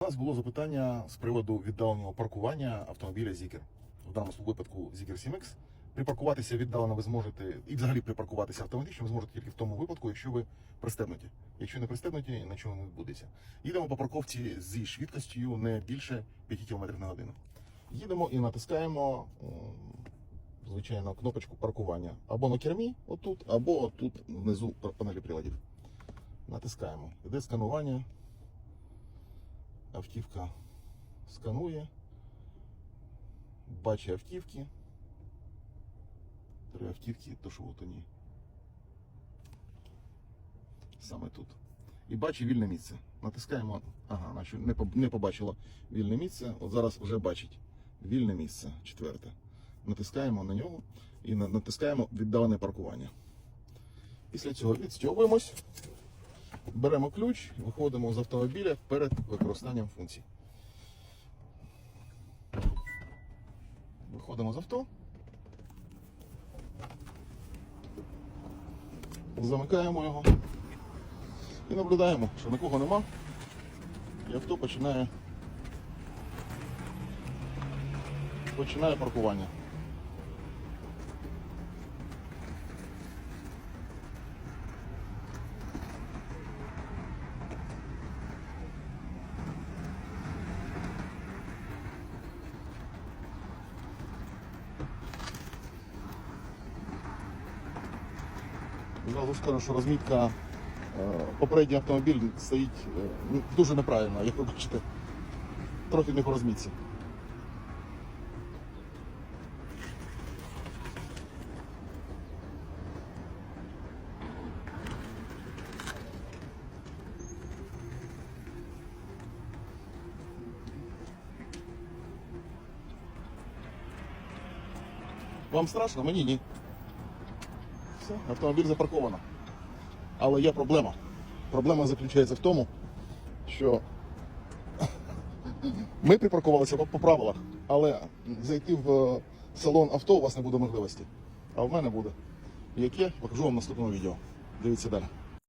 У нас було запитання з приводу віддаленого паркування автомобіля Zikr. В даному випадку Zikr 7X. Припаркуватися віддалено ви зможете, і взагалі припаркуватися автоматично ви зможете тільки в тому випадку, якщо ви пристебнуті. Якщо не пристебнуті, нічого не відбудеться. Їдемо по парковці зі швидкістю не більше 5 км на годину. Їдемо і натискаємо звичайно кнопочку паркування або на кермі, отут, або тут внизу панелі приладів. Натискаємо. Іде сканування. Автівка сканує, бачить автівки. Три автівки, то що от вони. Саме тут. І бачить вільне місце. Натискаємо. Ага, значить не, поб- не побачило вільне місце. От зараз вже бачить вільне місце, четверте. Натискаємо на нього і натискаємо віддалене паркування. Після цього відстягуємось. Беремо ключ, виходимо з автомобіля перед використанням функцій. Виходимо з авто. Замикаємо його і наблюдаємо, що нікого нема. І авто починає, починає паркування. Зразу скажу, що розмітка е, попередній автомобіль стоїть е, ну, дуже неправильно, як ви бачите. Трохи не по розмітці. Вам страшно? Мені ні. Все, автомобіль запарковано. Але є проблема. Проблема заключається в тому, що ми припаркувалися по, правилах, але зайти в е, салон авто у вас не буде можливості. А в мене буде. Яке? Покажу вам в наступному відео. Дивіться далі.